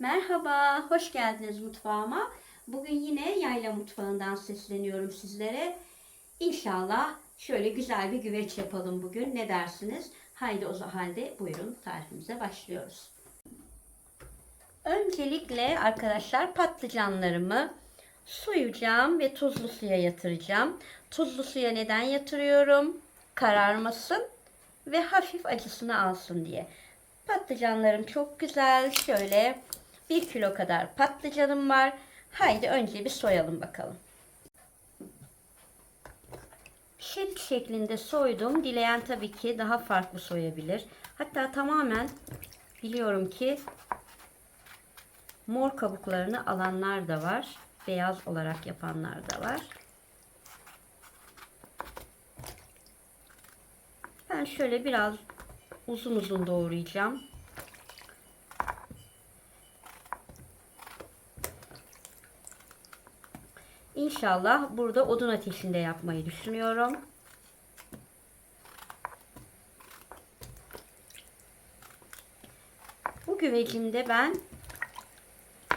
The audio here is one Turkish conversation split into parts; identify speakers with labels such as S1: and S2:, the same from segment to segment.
S1: Merhaba, hoş geldiniz mutfağıma. Bugün yine yayla mutfağından sesleniyorum sizlere. İnşallah şöyle güzel bir güveç yapalım bugün. Ne dersiniz? Haydi o halde buyurun tarifimize başlıyoruz. Öncelikle arkadaşlar patlıcanlarımı soyacağım ve tuzlu suya yatıracağım. Tuzlu suya neden yatırıyorum? Kararmasın ve hafif acısını alsın diye. Patlıcanlarım çok güzel. Şöyle 1 kilo kadar patlıcanım var. Haydi önce bir soyalım bakalım. Şerit şeklinde soydum. Dileyen tabii ki daha farklı soyabilir. Hatta tamamen biliyorum ki mor kabuklarını alanlar da var. Beyaz olarak yapanlar da var. Ben şöyle biraz uzun uzun doğrayacağım. İnşallah burada odun ateşinde yapmayı düşünüyorum. Bu güvecimde ben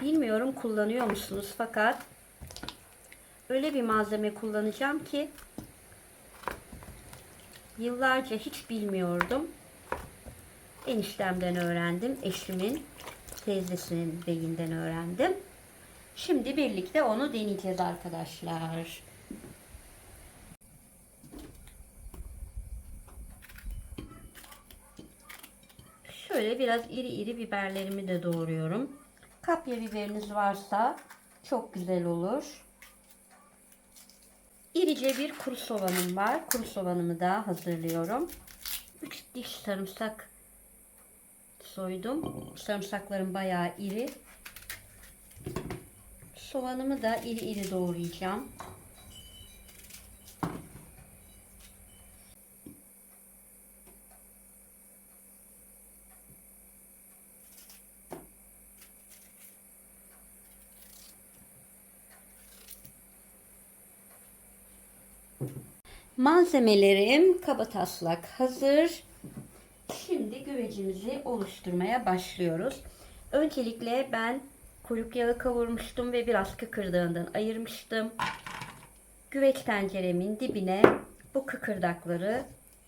S1: bilmiyorum kullanıyor musunuz fakat öyle bir malzeme kullanacağım ki yıllarca hiç bilmiyordum. Eniştemden öğrendim. Eşimin teyzesinin beyinden öğrendim. Şimdi birlikte onu deneyeceğiz arkadaşlar. Şöyle biraz iri iri biberlerimi de doğruyorum. Kapya biberiniz varsa çok güzel olur. İrice bir kuru soğanım var. Kuru soğanımı da hazırlıyorum. 3 diş sarımsak soydum. Sarımsaklarım bayağı iri. Soğanımı da iri iri doğrayacağım. Malzemelerim kaba taslak hazır. Şimdi güvecimizi oluşturmaya başlıyoruz. Öncelikle ben kuyruk yağı kavurmuştum ve biraz kıkırdağından ayırmıştım. Güveç tenceremin dibine bu kıkırdakları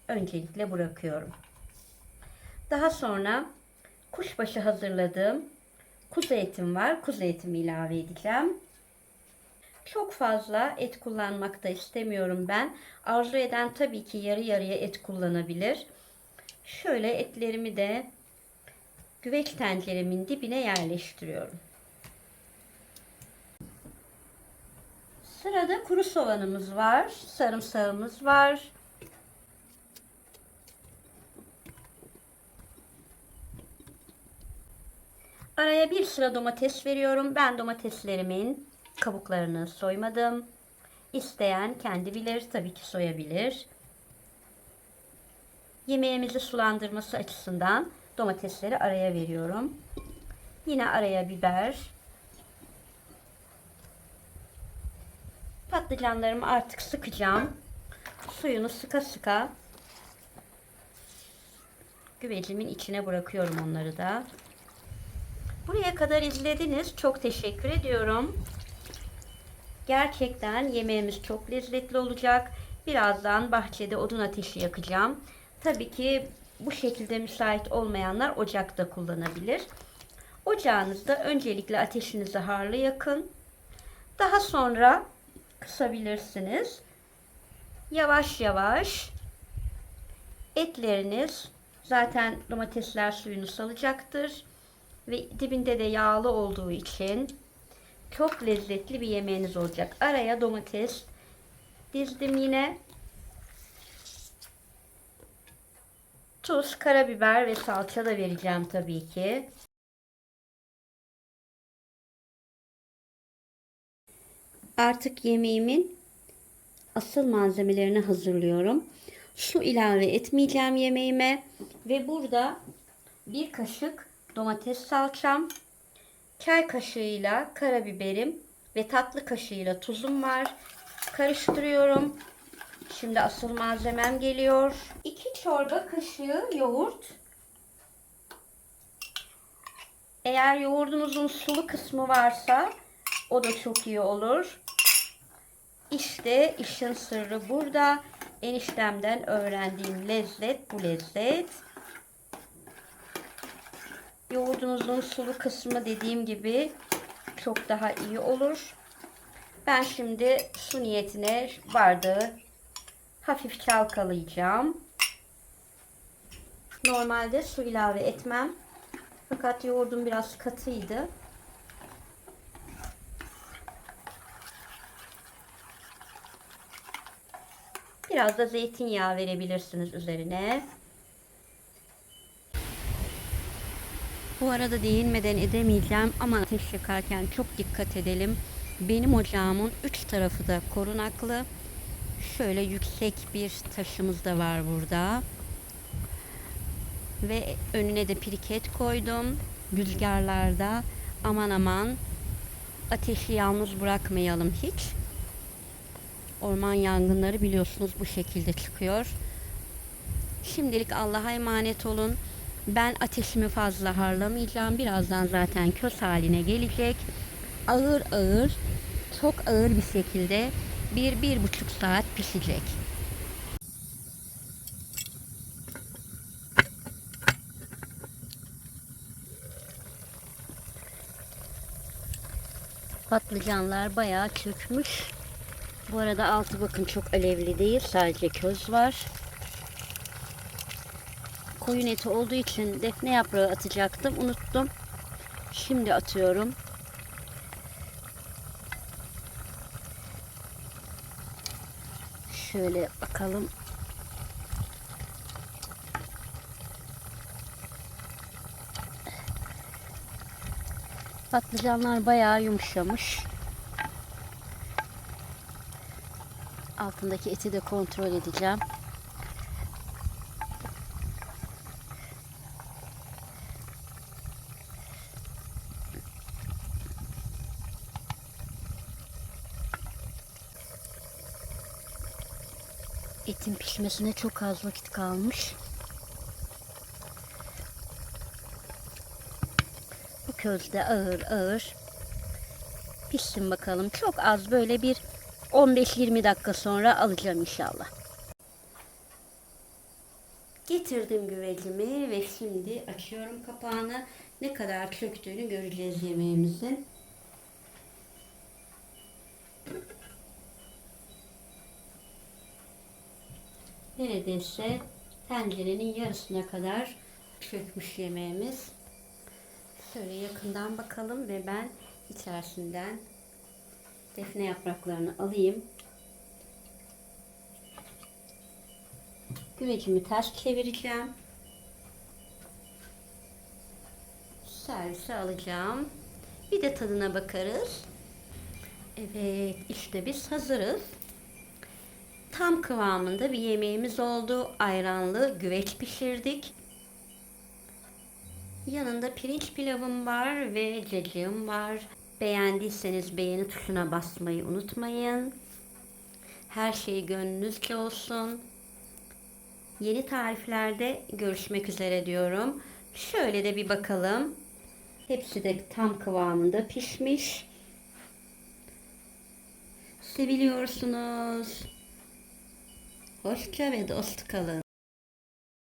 S1: öncelikle bırakıyorum. Daha sonra kuşbaşı hazırladığım kuzu etim var. Kuzu etimi ilave edeceğim. Çok fazla et kullanmak da istemiyorum ben. Arzu eden tabii ki yarı yarıya et kullanabilir. Şöyle etlerimi de güveç tenceremin dibine yerleştiriyorum. Sırada kuru soğanımız var, sarımsağımız var. Araya bir sıra domates veriyorum. Ben domateslerimin kabuklarını soymadım. İsteyen kendi bilir, tabii ki soyabilir. Yemeğimizi sulandırması açısından domatesleri araya veriyorum. Yine araya biber. Patlıcanlarımı artık sıkacağım. Suyunu sıka sıka güvecimin içine bırakıyorum onları da. Buraya kadar izlediniz. Çok teşekkür ediyorum. Gerçekten yemeğimiz çok lezzetli olacak. Birazdan bahçede odun ateşi yakacağım. Tabii ki bu şekilde müsait olmayanlar ocakta kullanabilir. Ocağınızda öncelikle ateşinizi harlı yakın. Daha sonra kısabilirsiniz. Yavaş yavaş etleriniz zaten domatesler suyunu salacaktır ve dibinde de yağlı olduğu için çok lezzetli bir yemeğiniz olacak. Araya domates dizdim yine. Tuz, karabiber ve salça da vereceğim tabii ki. Artık yemeğimin asıl malzemelerini hazırlıyorum. Su ilave etmeyeceğim yemeğime ve burada bir kaşık domates salçam, çay kaşığıyla karabiberim ve tatlı kaşığıyla tuzum var. Karıştırıyorum. Şimdi asıl malzemem geliyor. 2 çorba kaşığı yoğurt. Eğer yoğurdunuzun sulu kısmı varsa o da çok iyi olur. İşte işin sırrı burada. Eniştemden öğrendiğim lezzet bu lezzet. Yoğurdunuzun sulu kısmı dediğim gibi çok daha iyi olur. Ben şimdi su niyetine bardağı hafif çalkalayacağım. Normalde su ilave etmem. Fakat yoğurdum biraz katıydı. Biraz da zeytinyağı verebilirsiniz üzerine. Bu arada değinmeden edemeyeceğim ama ateş yakarken çok dikkat edelim. Benim ocağımın üç tarafı da korunaklı. Şöyle yüksek bir taşımız da var burada. Ve önüne de piriket koydum. Rüzgarlarda aman aman ateşi yalnız bırakmayalım hiç. Orman yangınları biliyorsunuz bu şekilde çıkıyor. Şimdilik Allah'a emanet olun. Ben ateşimi fazla harlamayacağım. Birazdan zaten köz haline gelecek. Ağır ağır, çok ağır bir şekilde bir, bir buçuk saat pişecek. Patlıcanlar bayağı çökmüş. Bu arada altı bakın çok alevli değil. Sadece köz var. Koyun eti olduğu için defne yaprağı atacaktım. Unuttum. Şimdi atıyorum. Şöyle bakalım. Patlıcanlar bayağı yumuşamış. Altındaki eti de kontrol edeceğim. Etin pişmesine çok az vakit kalmış. Bu közde ağır ağır pişsin bakalım. Çok az böyle bir 15-20 dakika sonra alacağım inşallah. Getirdim güvecimi ve şimdi açıyorum kapağını. Ne kadar çöktüğünü göreceğiz yemeğimizin. Neredeyse tencerenin yarısına kadar çökmüş yemeğimiz. Şöyle yakından bakalım ve ben içerisinden defne yapraklarını alayım. Güvecimi ters çevireceğim. Servise alacağım. Bir de tadına bakarız. Evet, işte biz hazırız. Tam kıvamında bir yemeğimiz oldu. Ayranlı güveç pişirdik. Yanında pirinç pilavım var ve cacığım var. Beğendiyseniz beğeni tuşuna basmayı unutmayın. Her şey gönlünüzce olsun. Yeni tariflerde görüşmek üzere diyorum. Şöyle de bir bakalım. Hepsi de tam kıvamında pişmiş. Seviliyorsunuz. Hoşça ve dost kalın.